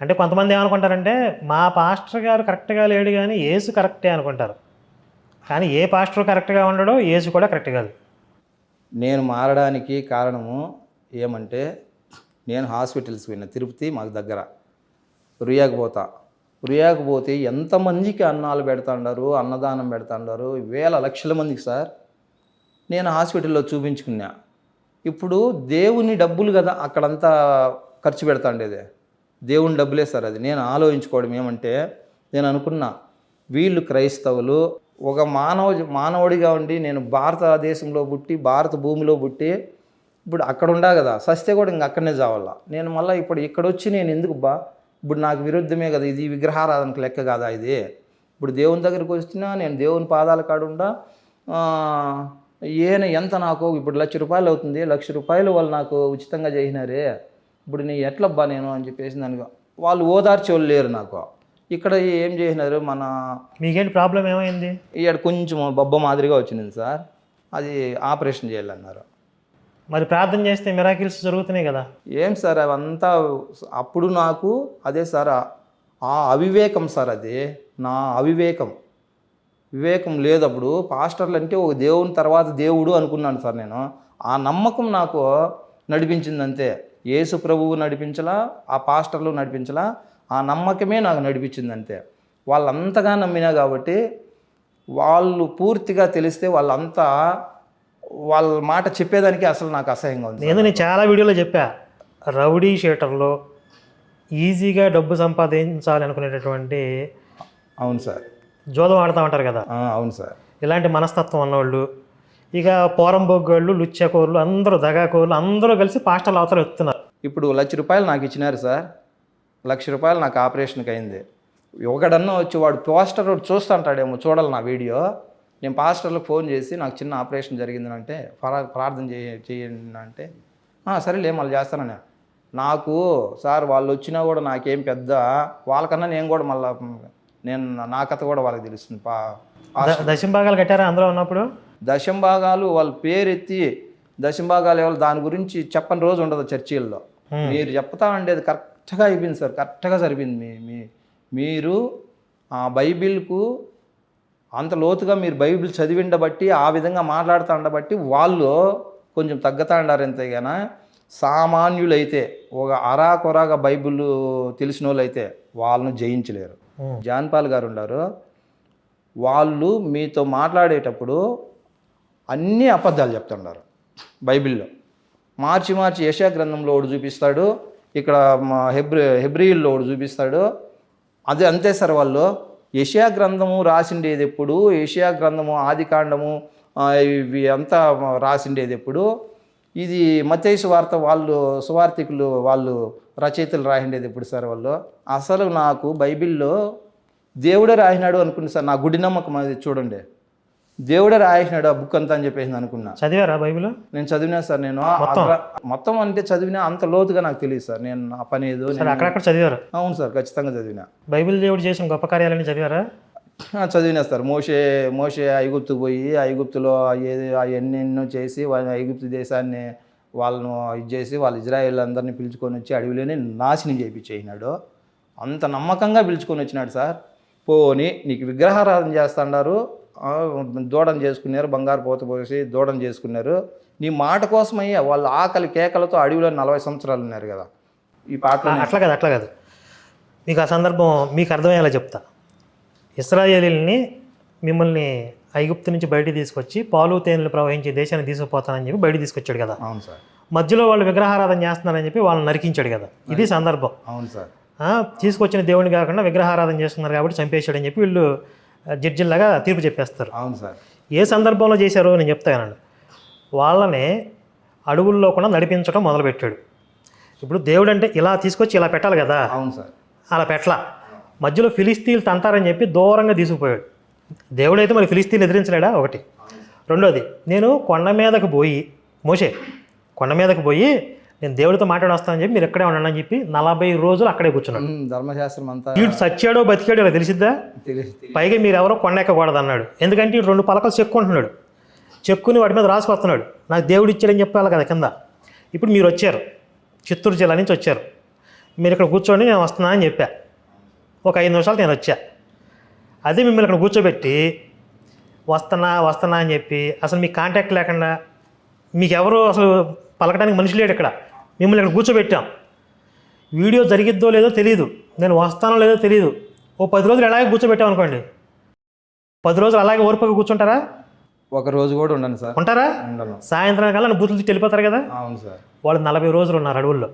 అంటే కొంతమంది ఏమనుకుంటారంటే మా పాస్టర్ గారు కరెక్ట్గా లేడు కానీ ఏసు కరెక్టే అనుకుంటారు. కానీ ఏ పాస్టర్ కరెక్ట్గా ఉండడో ఏసు కూడా కరెక్ట్ కాదు. నేను మారడానికి కారణము ఏమంటే నేను హాస్పిటల్స్ పోయిన తిరుపతి మాకు దగ్గర. రుయాకు పోతా. రుయాకు పోతే ఎంతమందికి అన్నాలు పెడతాండారు అన్నదానం పెడతాండారు వేల లక్షల మందికి సార్. నేను హాస్పిటల్లో చూపించుకున్నా. ఇప్పుడు దేవుని డబ్బులు కదా అక్కడంతా ఖర్చు పెడతాండేది. దేవుని డబ్బులే సార్ అది. నేను ఆలోచించుకోవడం ఏమంటే నేను అనుకున్నా వీళ్ళు క్రైస్తవులు ఒక మానవ మానవుడిగా ఉండి నేను భారతదేశంలో పుట్టి భారత భూమిలో పుట్టి ఇప్పుడు అక్కడ ఉండా కదా సస్తే కూడా ఇంక అక్కడనే చావాలా నేను మళ్ళీ ఇప్పుడు ఇక్కడ వచ్చి నేను ఎందుకు బా ఇప్పుడు నాకు విరుద్ధమే కదా ఇది విగ్రహారాధనకు లెక్క కాదా ఇది? ఇప్పుడు దేవుని దగ్గరికి వచ్చినా నేను దేవుని పాదాల కాడుండా ఆ, ఈయన ఎంత నాకు ఇప్పుడు లక్ష రూపాయలు అవుతుంది లక్ష రూపాయలు వాళ్ళు నాకు ఉచితంగా చేసినారే. ఇప్పుడు నీ ఎట్లబ్బా నేను అని చెప్పేసి దానికి వాళ్ళు ఓదార్చే వాళ్ళు లేరు నాకు. ఇక్కడ ఏం చేసినారు మన మీకేంటి ప్రాబ్లం ఏమైంది? ఇక్కడ కొంచెం బొబ్బ మాదిరిగా వచ్చింది సార్. అది ఆపరేషన్ చేయాలన్నారు. మరి ప్రార్థన చేస్తే మిరాకిల్స్ జరుగుతున్నాయి కదా? ఏం సార్ అవంతా అప్పుడు నాకు అదే సార్ ఆ- అవివేకం సార్ అది. నా అవివేకం. వివేకం లేదు అప్పుడు. పాస్టర్లు అంటే ఒక దేవుని తర్వాత దేవుడు అనుకున్నాను సార్ నేను. ఆ నమ్మకం నాకు నడిపించింది అంతే. యేసు ప్రభువు నడిపించలా ఆ పాస్టర్లు నడిపించలా ఆ నమ్మకమే నాకు నడిపించింది అంతే వాళ్ళంతగా నమ్మినా కాబట్టి వాళ్ళు పూర్తిగా తెలిస్తే వాళ్ళంతా వాళ్ళ మాట చెప్పేదానికి అసలు నాకు అసహ్యంగా ఉంది. నేను నేను చాలా వీడియోలో చెప్పా రౌడీ షీటర్లో ఈజీగా డబ్బు సంపాదించాలి అనుకునేటటువంటి అవును సార్. జోదం ఆడుతూ ఉంటారు కదా. అవును సార్. ఇలాంటి మనస్తత్వం ఉన్నవాళ్ళు ఇక పోరంబొగ్గోళ్ళు లుచ్చకోర్లు అందరూ దగాకోర్లు అందరూ కలిసి పాస్టర్లు అవతల ఎత్తున్నారు. ఇప్పుడు లక్ష రూపాయలు నాకు ఇచ్చినారు సార్. లక్ష రూపాయలు నాకు ఆపరేషన్కి అయింది. ఒకడన్నా వచ్చి వాడు పోస్టర్ చూస్తుంటాడేమో చూడాలి నా వీడియో. నేను పాస్టర్లకు ఫోన్ చేసి నాకు చిన్న ఆపరేషన్ జరిగిందంటే ప్రా- ప్రార్థన చేయ చేయండి అంటే సరేలే మళ్ళీ చేస్తానని. నాకు సార్ వాళ్ళు వచ్చినా కూడా నాకేం పెద్ద వాళ్ళకన్నా నేను కూడా మళ్ళీ నేను నా కథ కూడా వాళ్ళకి తెలుస్తుంది. పా దశంభాగాలు కట్టారా అందులో ఉన్నప్పుడు? దశంభాగాలు వాళ్ళ పేరెత్తి దశంభాగాలు ఎవరు దాని గురించి చెప్పని రోజు ఉండదు చర్చీల్లో. మీరు చెప్తా ఉండేది కరెక్ట్గా అయిపోయింది సార్ కరెక్ట్గా సరిపోయింది మీ మీ మీరు ఆ బైబిల్కు అంత లోతుగా మీరు బైబిల్ చదివిండబట్టి ఆ విధంగా మాట్లాడుతూ ఉండబట్టి వాళ్ళు కొంచెం తగ్గుతా ఉండారు ఎంతైనా. సామాన్యులైతే ఒక అరాకొరాగా బైబిల్ తెలిసిన వాళ్ళు అయితే వాళ్ళను జయించలేరు. జాన్పాల్ గారు ఉన్నారు. వాళ్ళు మీతో మాట్లాడేటప్పుడు అన్ని అబద్ధాలు చెప్తుంటారు బైబిల్లో. మార్చి మార్చి యశా గ్రంథంలో ఒకటి చూపిస్తాడు ఇక్కడ హెబ్రి హెబ్రియుల్లో ఒకటి చూపిస్తాడు. అదే అంతే సార్ వాళ్ళు. యషియా గ్రంథము రాసిండేది ఎప్పుడు? యషియా గ్రంథము ఆది కాండము ఇవి అంతా రాసిండేది ఎప్పుడు? ఇది మతేసు వార్త వాళ్ళు సువార్థికులు వాళ్ళు రచయితలు రాసిండేది ఎప్పుడు సార్ వాళ్ళు? అసలు నాకు బైబిల్లో దేవుడే రాసినాడు అనుకున్నా సార్ నా గుడి నమ్మకం అది చూడండి. దేవుడే రాసినాడు ఆ బుక్ అంతా అని చెప్పేసి నేను అనుకున్నా. చదివారా బైబిల్? నేను చదివినా సార్ నేను మొత్తం? అంటే చదివినా అంత లోతుగా నాకు తెలియదు సార్. నేను ఆ పని ఏదో సరే అక్కడక్కడ చదివారు? అవును సార్ ఖచ్చితంగా చదివినా. బైబిల్ దేవుడు చేసిన గొప్ప కార్యాలని చదివారా? చదివినా సార్. మోషే మోషే ఐగుప్తు పోయి ఐగుప్తులో ఏది ఎన్నెన్నో చేసి వాళ్ళ ఐగుప్తు దేశాన్ని వాళ్ళను ఇది చేసి వాళ్ళ ఇజ్రాయేల్ అందరినీ పిలుచుకొని వచ్చి అడవిలోనే నాశనం చేయించేసినాడు అంత నమ్మకంగా పిలుచుకొని వచ్చినాడు సార్. పోని నీకు విగ్రహారాధన చేస్తున్నారు దూడం చేసుకున్నారు బంగారు పోత పోసి దూడం చేసుకున్నారు. నీ మాట కోసమయ్యా వాళ్ళు ఆకలి కేకలతో అడవిలో నలభై సంవత్సరాలు ఉన్నారు కదా. ఈ పాటలో అట్లా కాదు అట్లా కాదు. మీకు ఆ సందర్భం మీకు అర్థమయ్యేలా చెప్తా. ఇస్రాయేలీల్ని మిమ్మల్ని ఐగుప్తు నుంచి బయటికి తీసుకొచ్చి పాలు తేనెలు ప్రవహించే దేశాన్ని తీసుకుపోతానని చెప్పి బయటికి తీసుకొచ్చాడు కదా. అవును సార్. మధ్యలో వాళ్ళు విగ్రహారాధన చేస్తున్నారని చెప్పి వాళ్ళని నరికించాడు కదా. ఇది సందర్భం. అవును సార్. తీసుకొచ్చిన దేవుని కాకుండా విగ్రహారాధన చేస్తున్నారు కాబట్టి చంపేశాడని చెప్పి వీళ్ళు జడ్జిల్లాగా తీర్పు చెప్పేస్తారు. అవును సార్. ఏ సందర్భంలో చేశారో నేను చెప్తానండి వాళ్ళని అడవుల్లో కూడా నడిపించడం మొదలుపెట్టాడు. ఇప్పుడు దేవుడు అంటే ఇలా తీసుకొచ్చి ఇలా పెట్టాలి కదా. అవును సార్. అలా పెట్టలా. మధ్యలో ఫిలిస్తీన్లు తంటారని చెప్పి దూరంగా తీసుకుపోయాడు. దేవుడైతే మరి ఫిలిస్తీన్ ఎదిరించలేడా? ఒకటి. రెండోది నేను కొండ మీదకు పోయి మోసే కొండ మీదకు పోయి నేను దేవుడితో మాట్లాడి వస్తానని చెప్పి మీరు ఎక్కడే ఉండండి అని చెప్పి నలభై రోజులు అక్కడే కూర్చున్నాడు. ధర్మశాస్త్రం అంతా వీడు చచ్చాడో బతికాడో ఇలా తెలిసిద్దా? తెలిసి పైగా మీరు ఎవరో కొండ ఎక్కకూడదు అన్నాడు. ఎందుకంటే వీడు రెండు పలకలు చెక్కుంటున్నాడు. చెక్కుని వాటి మీద రాసుకొస్తున్నాడు నాకు దేవుడు ఇచ్చాడని చెప్పాలి కదా కింద. ఇప్పుడు మీరు వచ్చారు. చిత్తూరు జిల్లా నుంచి వచ్చారు. మీరు ఇక్కడ కూర్చోండి నేను వస్తున్నా అని చెప్పా. ఒక ఐదు నిమిషాలు నేను వచ్చా. అదే మిమ్మల్ని ఇక్కడ కూర్చోబెట్టి వస్తున్నా వస్తున్నా అని చెప్పి అసలు మీ కాంటాక్ట్ లేకుండా మీకు ఎవరు అసలు పలకడానికి మనిషి లేడు ఇక్కడ. మిమ్మల్ని ఇక్కడ కూర్చోబెట్టాం. వీడియో జరిగిద్దో లేదో తెలియదు నేను వస్తానో లేదో తెలియదు ఓ పది రోజులు అలాగే కూర్చోబెట్టాం అనుకోండి. పది రోజులు అలాగే ఓర్పగా కూర్చుంటారా? ఒక రోజు కూడా ఉండను సార్. ఉంటారా? సాయంత్రం కల్లా బూతులు తిట్టి వెళ్ళిపోతారు కదా? అవును సార్. వాళ్ళు నలభై రోజులు ఉన్నారు అడవుల్లో.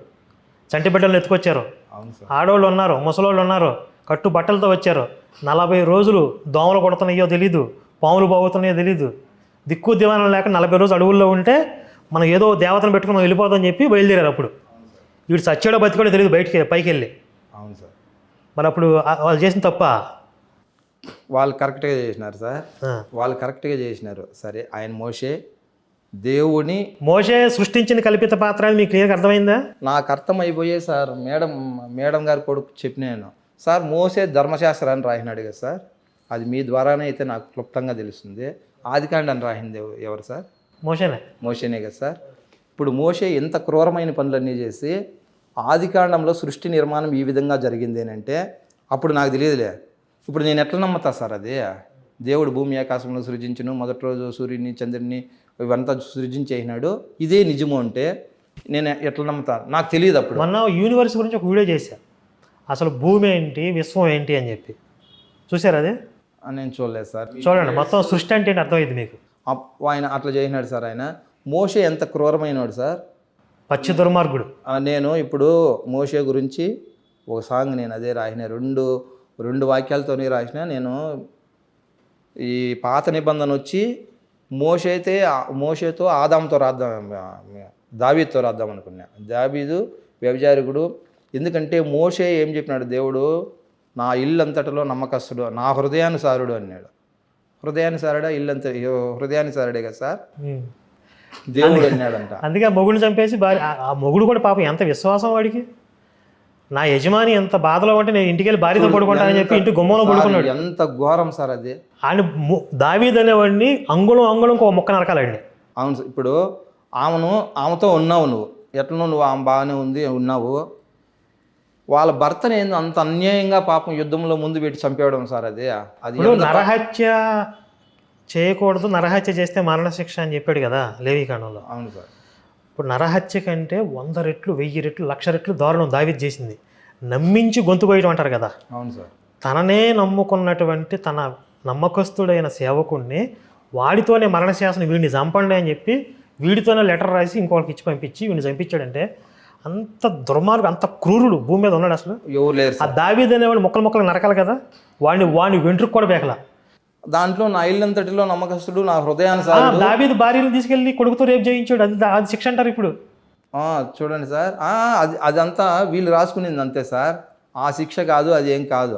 చంటి బిడ్డలను ఎత్తుకొచ్చారు. అవును సార్. ఆడవాళ్ళు ఉన్నారు ముసలోళ్ళు ఉన్నారు కట్టు బట్టలతో వచ్చారు. నలభై రోజులు దోమలు కొడుతున్నాయో తెలీదు పాములు బాగుతున్నాయో తెలీదు. దిక్కు దివానం లేక నలభై రోజులు అడవుల్లో ఉంటే మనం ఏదో దేవతను పెట్టుకుని మనం వెళ్ళిపోదాం చెప్పి బయలుదేరారు అప్పుడు. వీడు సచ్చాడో బతికాడో తెలియదు బయటికి పైకి వెళ్ళి. అవును సార్. మరి అప్పుడు వాళ్ళు చేసిన తప్ప? వాళ్ళు కరెక్ట్గా చేసినారు సార్. వాళ్ళు కరెక్ట్గా చేసినారు. సరే ఆయన మోసే దేవుని మోసే సృష్టించిన కల్పిత పాత్ర మీకు క్లియర్గా అర్థమైందా? నాకు అర్థమైపోయే సార్ మేడం మేడం గారి కొడుకు చెప్పినాను సార్ మోసే ధర్మశాస్త్రాన్ని రాసినాడు కదా సార్. అది మీ ద్వారానే అయితే నాకు క్లుప్తంగా తెలుస్తుంది. ఆదికాండాన్ని రాసింది ఎవ- ఎవరు సార్? మోసేనే మోషేనే కదా సార్. ఇప్పుడు మోషే ఎంత క్రూరమైన పనులన్నీ చేసి ఆదికాండంలో సృష్టి నిర్మాణం ఈ విధంగా జరిగింది అంటే అప్పుడు నాకు తెలియదులే. ఇప్పుడు నేను ఎట్లా నమ్ముతా సార్ అది? దేవుడు భూమి ఆకాశంలో సృజించును మొదటి రోజు సూర్యుని చంద్రుని ఇవంతా సృజించేసినాడు. ఇదే నిజము అంటే నేను ఎట్లా నమ్ముతా? నాకు తెలియదు అప్పుడు. మొన్న యూనివర్స్ గురించి ఒక వీడియో చేశా. అసలు భూమి ఏంటి విశ్వం ఏంటి అని చెప్పి. చూసారు అదే? నేను చూడలేదు సార్. చూడండి మొత్తం సృష్టి అంటే అర్థమైంది మీకు. ఆయన అట్లా చేసినాడు సార్ ఆయన. మోషే ఎంత క్రూరమైనవాడు సార్? పచ్చి దుర్మార్గుడు. నేను ఇప్పుడు మోషే గురించి ఒక సాంగ్ నేను అదే రాసిన రెండు రెండు వాక్యాలతోనే రాసిన. నేను ఈ పాత నిబంధన వచ్చి మోషైతే మోషేతో ఆదాంతో రాద్దాం దావీతో రాద్దాం అనుకున్నా. దావీదు వ్యభిచారికుడు. ఎందుకంటే మోషే ఏం చెప్పినాడు? దేవుడు నా ఇల్లు అంతటిలో నమ్మకస్తుడు నా హృదయానుసారుడు అన్నాడు. హృదయానుసారుడా ఇల్లంత హృదయానుసారుడే కదా సార్. దేవుడు అన్నాడంట. అందుకే ఆ మొగుడిని చంపేసి భార్య ఆ- మొగుడు కూడా పాపం ఎంత విశ్వాసం వాడికి? నా యజమాని ఎంత బాధలో ఉంటే నేను ఇంటికి వెళ్ళి భార్యతో పడుకుంటానని చెప్పి ఇంటి గుమ్మంలో పడుకున్నాడు. ఎంత ఘోరం సార్ అది? ఆయన దావీద్ అనేవాడిని అంగుళం అంగుళం ఒక మొక్క నరకాలండి. అవును సార్ ఇప్పుడు ఆమెను ఆమెతో ఉన్నావు నువ్వు. ఎట్లనో నువ్వు? ఆమె బాగానే ఉంది ఉన్నావు. వాళ్ళ భర్తని ఏందో అంత అన్యాయంగా పాపం యుద్ధంలో ముందు పెట్టి చంపేయడం సార్ అది? అది నరహత్య చేయకూడదు నరహత్య చేస్తే మరణశిక్ష అని చెప్పాడు కదా లేవికాండంలో అవును సార్. ఇప్పుడు నరహత్య కంటే వంద రెట్లు వెయ్యి రెట్లు లక్ష రెట్లు దారుణం దావీద్ చేసింది. నమ్మించి గొంతు కోయడం అంటారు కదా. అవును సార్. తననే నమ్ముకున్నటువంటి తన నమ్మకస్తుడైన సేవకుణ్ణి వాడితోనే మరణశాసనం వీడిని చంపండి అని చెప్పి వీడితోనే లెటర్ రాసి ఇంకొకరికి ఇచ్చి పంపించి వీడిని చంపించాడంటే అంత దుర్మార్గు అంత క్రూరుడు భూమి మీద ఉన్నాడు అసలు. ఎవరు లేరు ఆ దావీద్ అనేవాడు మొక్కలు మొక్కలు నరకాలి కదా వాడిని వాడిని వెంట్రుకు కూడా బేకల దాంట్లో నా ఇల్లంతటిలో నమ్మకస్తుడు నా ఆ, హృదయానుసారుడు దావీద్ భార్యను తీసుకెళ్ళి కొడుకుతో రేపు చేయించాడు. అది అది శిక్ష అంటారు ఇప్పుడు. చూడండి సార్. అది అదంతా వీళ్ళు రాసుకునింది అంతే సార్. ఆ శిక్ష కాదు అది ఏం కాదు.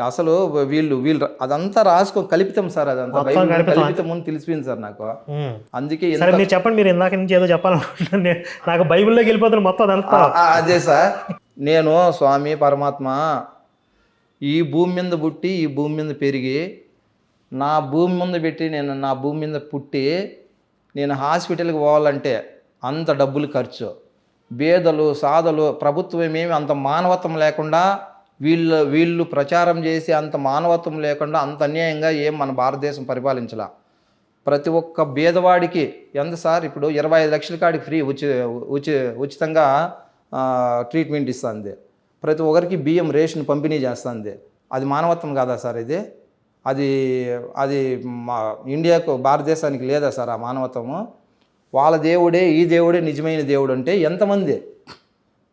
అసలు వీళ్ళు వీళ్ళు అదంతా రాసుకో కల్పితం సార్ అదంతా. కల్పితం. అని తెలిసిపోయింది సార్ నాకు. అందుకే సరే మీరు చెప్పండి మీరు ఇందాక నుంచి ఏదో చెప్పాలనుకుంటున్నాను. నేను- నాకు బైబిల్లోకి వెళ్ళిపోతాను మొత్తం అదంతా. అదే సార్. నేను స్వామి పరమాత్మ ఈ భూమి మీద పుట్టి ఈ భూమి మీద పెరిగి నా భూమి ముందు పెట్టి నేను నా భూమి మీద పుట్టి నేను హాస్పిటల్కి పోవాలంటే అంత డబ్బులు ఖర్చు. బేదలు సాదలు ప్రభుత్వం ఏమి అంత మానవత్వం లేకుండా వీళ్ళు వీళ్ళు ప్రచారం చేసి అంత మానవత్వం లేకుండా అంత అన్యాయంగా ఏం మన భారతదేశం పరిపాలించలా? ప్రతి ఒక్క బీదవాడికి ఎంత సార్? ఇప్పుడు ఇరవై ఐదు లక్షల కాడికి ఫ్రీ ఉచి ఉచి ఉచితంగా ట్రీట్మెంట్ ఇస్తుంది. ప్రతి ఒక్కరికి బియ్యం రేషన్ పంపిణీ చేస్తుంది. అది మానవత్వం కాదా సార్ ఇది? అది అది మా ఇండియాకు భారతదేశానికి లేదా సార్ ఆ మానవత్వము? వాళ్ళ దేవుడే ఈ దేవుడే నిజమైన దేవుడు అంటే ఎంతమంది?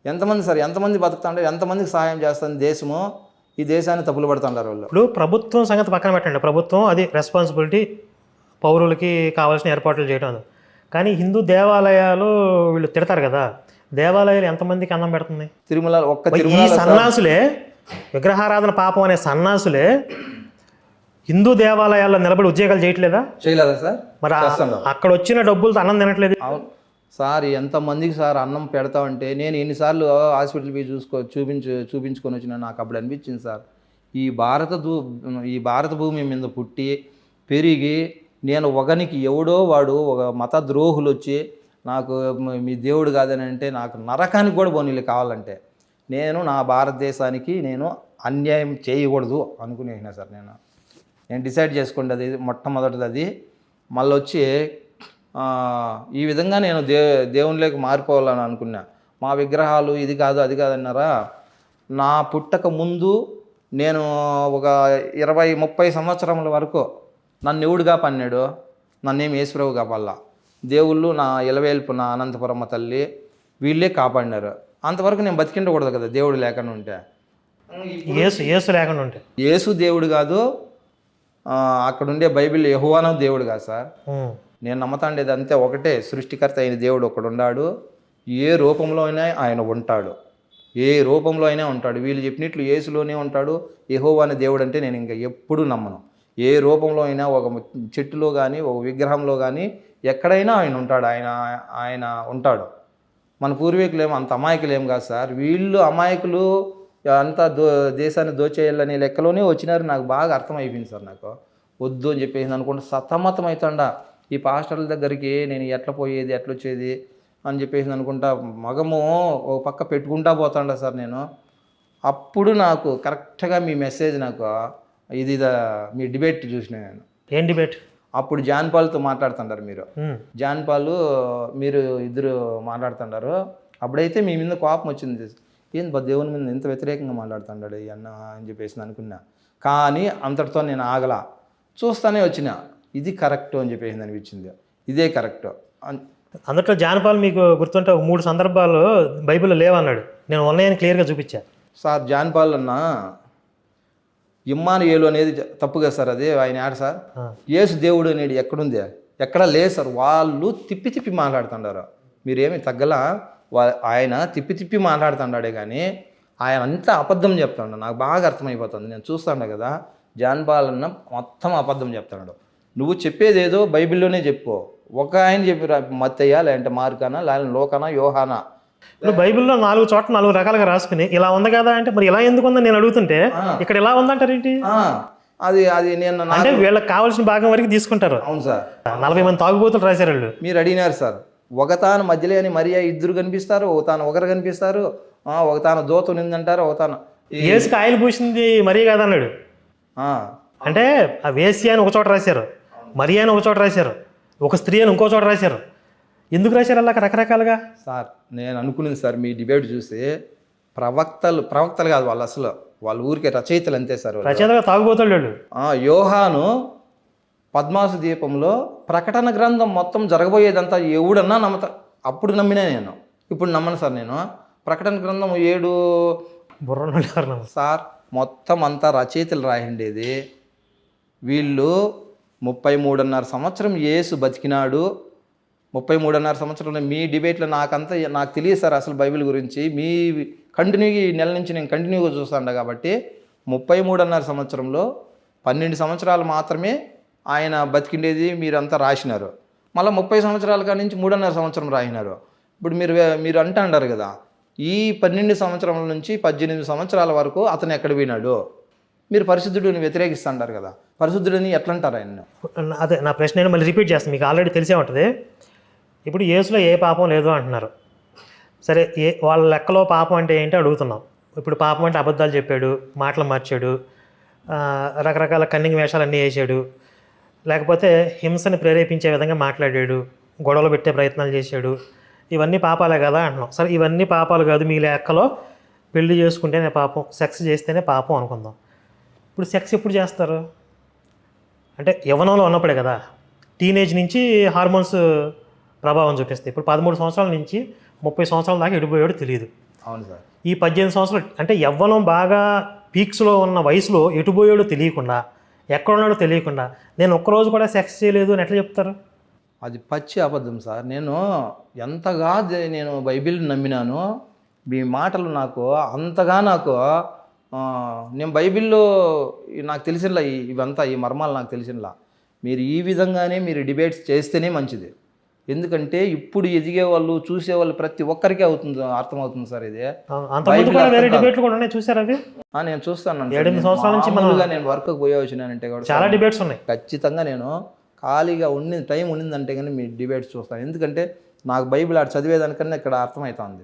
ఎంతమంది సార్ ఎంతమంది బతుకుతాంటారు ఎంతమందికి సహాయం చేస్తుంది దేశము ఈ దేశాన్ని తప్పులు పడుతుంటారు వాళ్ళు. ఇప్పుడు ప్రభుత్వం సంగతి పక్కన పెట్టండి. ప్రభుత్వం అది రెస్పాన్సిబిలిటీ పౌరులకి కావాల్సిన ఏర్పాట్లు చేయడం. కానీ హిందూ దేవాలయాలు వీళ్ళు తిడతారు కదా. దేవాలయాలు ఎంతమందికి అన్నం పెడుతుంది? తిరుమల ఒక్క ఈ సన్నాసులే విగ్రహారాధన పాపం అనే సన్నాసులే హిందూ దేవాలయాల్లో నిలబడి ఉద్యోగాలు చేయట్లేదా? చేయలేదా సార్? మరి. అక్కడ వచ్చిన డబ్బులతో అన్నం తినట్లేదు. సార్ ఎంతమందికి సార్ అన్నం పెడతామంటే నేను ఎన్నిసార్లు హాస్పిటల్ పోయి చూసుకో చూపించు చూపించుకొని వచ్చిన నాకు అప్పుడు అనిపించింది సార్. ఈ భారత దూ ఈ భారత భూమి మీద పుట్టి పెరిగి నేను ఒకనికి ఎవడో వాడు ఒక మత ద్రోహులు వచ్చి నాకు మీ దేవుడు కాదని అంటే నాకు నరకానికి కూడా పోనీళ్ళు కావాలంటే నేను నా భారతదేశానికి నేను అన్యాయం చేయకూడదు అనుకునేసిన సార్ నేను. నేను డిసైడ్ చేసుకోండి అది మొట్టమొదటిది అది. మళ్ళీ వచ్చి ఈ విధంగా నేను దే దేవునిలోకి మారిపోవాలని అనుకున్నా. మా విగ్రహాలు ఇది కాదు అది కాదన్నారా నా పుట్టక ముందు నేను ఒక ఇరవై ముప్పై సంవత్సరముల వరకు నన్ను ఎవడుగా పన్నాడు నన్నేం యేసుప్రభు కాపాలా దేవుళ్ళు నా ఇలవేల్పు నా అనంతపురమ్మ తల్లి వీళ్ళే కాపాడినారు. అంతవరకు నేను బతికిండకూడదు కదా దేవుడు లేకుండా ఉంటే. ఏసు ఏసు లేకుండా ఉంటే. యేసు దేవుడు కాదు ఆ, అక్కడ ఉండే బైబిల్ యెహోవాను దేవుడు కాదు సార్. నేను నేను నమ్మతాండేది అంతే ఒకటే సృష్టికర్త అయిన దేవుడు ఒకడున్నాడు ఏ రూపంలో అయినా ఆయన ఉంటాడు. ఏ రూపంలో అయినా ఉంటాడు. వీళ్ళు చెప్పినట్లు ఏసులోనే ఉంటాడు యెహోవా అనే దేవుడు అంటే నేను ఇంకా ఎప్పుడూ నమ్మను. ఏ రూపంలో అయినా ఒక చెట్టులో కానీ ఒక విగ్రహంలో కానీ ఎక్కడైనా ఆయన ఉంటాడు ఆయన ఆయన ఉంటాడు. మన పూర్వీకులేం అంత అమాయకులేం కాదు సార్. వీళ్ళు అమాయకులు అంతా దో దేశాన్ని దోచేయాలనే లెక్కలోనే వచ్చినారు. నాకు బాగా అర్థమైపోయింది సార్ నాకు. వద్దు అని చెప్పేసి అనుకుంటే సతమతం అవుతాడా ఈ పాస్టర్ల దగ్గరికి నేను ఎట్లా పోయేది ఎట్లా వచ్చేది అని చెప్పేసి అనుకుంటా మగము ఒక పక్క పెట్టుకుంటా పోతాండా సార్ నేను. అప్పుడు నాకు కరెక్ట్గా మీ మెసేజ్ నాకు ఇది మీ డిబేట్ చూసిన నేను. ఏం డిబేట్? అప్పుడు జాన్ పాల్తో మాట్లాడుతుంటారు మీరు. జాన్ పాలు మీరు ఇద్దరు మాట్లాడుతుంటారు. అప్పుడైతే మీ మీద కోపం వచ్చింది. బా దేవుని మీద ఎంత వ్యతిరేకంగా మాట్లాడుతున్నాడు ఈ అన్న అని చెప్పేసి అనుకున్నా. కానీ అంతటితో నేను ఆగలా. చూస్తానే వచ్చిన. ఇది కరెక్ట్ అని చెప్పేసి అనిపించింది. ఇదే కరెక్ట్. అందుట్లో జానపాలు మీకు గుర్తుంటే ఒక మూడు సందర్భాలు బైబిల్లో లేవన్నాడు. నేను ఉన్నాయని క్లియర్గా చూపించా. సార్ జాన్ పాల్ అన్న ఇమ్మానుయేలు అనేది జ- తప్పు కదా సార్ అది? ఆయన ఆడ సార్. యేసు దేవుడు అనేది ఎక్కడుంది? ఎక్కడ లేదు సార్. వాళ్ళు తిప్పి తిప్పి మాట్లాడుతుండారు. మీరేమి తగ్గలా? వా- ఆయన తిప్పి తిప్పి మాట్లాడుతున్నాడే కానీ ఆయన అంతా అబద్ధం చెప్తాడు. నాకు బాగా అర్థమైపోతుంది. నేను చూస్తాను కదా? జాన్ పాల్ అన్న మొత్తం అబద్ధం చెప్తున్నాడు నువ్వు చెప్పేది ఏదో బైబిల్లోనే చెప్పు. ఒక ఆయన చెప్పి మత్తయ్య లేదంటే మార్కానా లేదంటే లోకానా యోహానా? ఇప్పుడు బైబిల్లో నాలుగు చోట్ల నాలుగు రకాలుగా రాసుకుని ఇలా ఉంది కదా అంటే మరి ఇలా ఎందుకు ఉందని నేను అడుగుతుంటే. ఇక్కడ ఇలా ఉందంటారేంటి? ఆ, అది అది నేను అంటే వీళ్ళకి కావాల్సిన భాగం వరకు తీసుకుంటారు. అవును సార్. నలభై మంది తాగుబోతులు రాశారు వాళ్ళు. మీరు అడిగినారు సార్. ఒక తాను మధ్యలో అని మరియా ఇద్దరు కనిపిస్తారు ఒక తాను ఒకరు కనిపిస్తారు ఒక తాను దోత నిందంటారు ఒక తాను ఏసుకి ఆయిల్ పూసింది మరీ కాదన్నాడు. అంటే ఆ వేసి అని ఒక చోట రాశారు. మరి అని ఒక చోట రాశారు. ఒక స్త్రీ అని ఇంకో చోట రాశారు. ఎందుకు రాశారు అలా రకరకాలుగా? సార్ నేను అనుకునేది సార్ మీ డిబేట్ చూసి ప్రవక్తలు ప్రవక్తలు కాదు వాళ్ళు అసలు. వాళ్ళ ఊరికే రచయితలు అంతే సార్ వాళ్ళు. రచయితగా తాగుబోతాడు వాళ్ళు. యోహాను పద్మాసు దీపంలో ప్రకటన గ్రంథం మొత్తం జరగబోయేదంతా ఎవడన్నా నమ్మత అప్పుడు నమ్మినా నేను. ఇప్పుడు నమ్మను సార్ నేను. ప్రకటన గ్రంథం ఏడు బుర్ర సార్ మొత్తం అంతా రచయితలు రాయండేది. వీళ్ళు ముప్పై మూడున్నర సంవత్సరం యేసు బతికినాడు. ముప్పై మూడున్నర సంవత్సరంలో మీ డిబేట్లో నాకంతా నాకు తెలియదు సార్ అసలు బైబిల్ గురించి. మీ కంటిన్యూ ఈ నెల నుంచి నేను కంటిన్యూగా చూస్తాను కాబట్టి ముప్పై మూడున్నర సంవత్సరంలో పన్నెండు సంవత్సరాలు మాత్రమే ఆయన బతికిండేది మీరంతా రాసినారు. మళ్ళీ ముప్పై సంవత్సరాల కాడి నుంచి మూడున్నర సంవత్సరం రాసినారు. ఇప్పుడు మీరు మీరు అంటారు కదా ఈ పన్నెండు సంవత్సరాల నుంచి పద్దెనిమిది సంవత్సరాల వరకు అతను ఎక్కడ పోయినాడు? మీరు పరిశుద్ధుడిని వ్యతిరేకిస్తుంటారు కదా. పరిశుద్ధుడిని ఎట్లా అంటారు ఆయన అదే నా ప్రశ్న నేను మళ్ళీ రిపీట్ చేస్తాను మీకు ఆల్రెడీ తెలిసే ఉంటుంది. ఇప్పుడు యేసులో ఏ పాపం లేదు అంటున్నారు. సరే ఏ వాళ్ళ లెక్కలో పాపం అంటే ఏంటో అడుగుతున్నాం. ఇప్పుడు పాపం అంటే అబద్ధాలు చెప్పాడు మాటలు మార్చాడు రకరకాల కన్నింగ్ వేషాలు అన్నీ వేసాడు లేకపోతే హింసని ప్రేరేపించే విధంగా మాట్లాడాడు గొడవలు పెట్టే ప్రయత్నాలు చేశాడు ఇవన్నీ పాపాలే కదా అంటున్నాం. సరే ఇవన్నీ పాపాలు కాదు మీ లెక్కలో పెళ్ళి చేసుకుంటేనే పాపం సెక్స్ చేస్తేనే పాపం అనుకుందాం. ఇప్పుడు సెక్స్ ఎప్పుడు చేస్తారు? అంటే యవ్వనంలో ఉన్నప్పుడే కదా. టీనేజ్ నుంచి హార్మోన్స్ ప్రభావం చూపిస్తాయి. ఇప్పుడు పదమూడు సంవత్సరాల నుంచి ముప్పై సంవత్సరాల దాకా ఎడిపోయాడు తెలియదు అవును సార్. ఈ పద్దెనిమిది సంవత్సరాలు అంటే యవ్వనం బాగా పీక్స్లో ఉన్న వయసులో ఎటుపోయాడో తెలియకుండా ఎక్కడున్నాడో తెలియకుండా నేను ఒక్కరోజు కూడా సెక్స్ చేయలేదు అని ఎట్లా చెప్తారు? అది పచ్చి అబద్ధం సార్. నేను ఎంతగా నేను బైబిల్ నమ్మినాను మీ మాటలు నాకు అంతగా నాకు నేను బైబిల్లో నాకు తెలిసినలా ఇవంతా ఈ మర్మాలు నాకు తెలిసినలా. మీరు ఈ విధంగానే మీరు డిబేట్స్ చేస్తేనే మంచిది. ఎందుకంటే ఇప్పుడు ఎదిగే వాళ్ళు చూసేవాళ్ళు ప్రతి ఒక్కరికి అవుతుంది అర్థమవుతుంది సార్ ఇది. నేను చూస్తాను మామూలుగా నేను వర్క్కి పోయే వచ్చినానంటే కూడా చాలా డిబేట్స్ ఉన్నాయి. ఖచ్చితంగా నేను ఖాళీగా ఉండి టైం ఉండిందంటే కానీ మీ డిబేట్స్ చూస్తాను. ఎందుకంటే నాకు బైబిల్ ఆడ చదివేదానికన్నా ఇక్కడ అర్థమవుతుంది.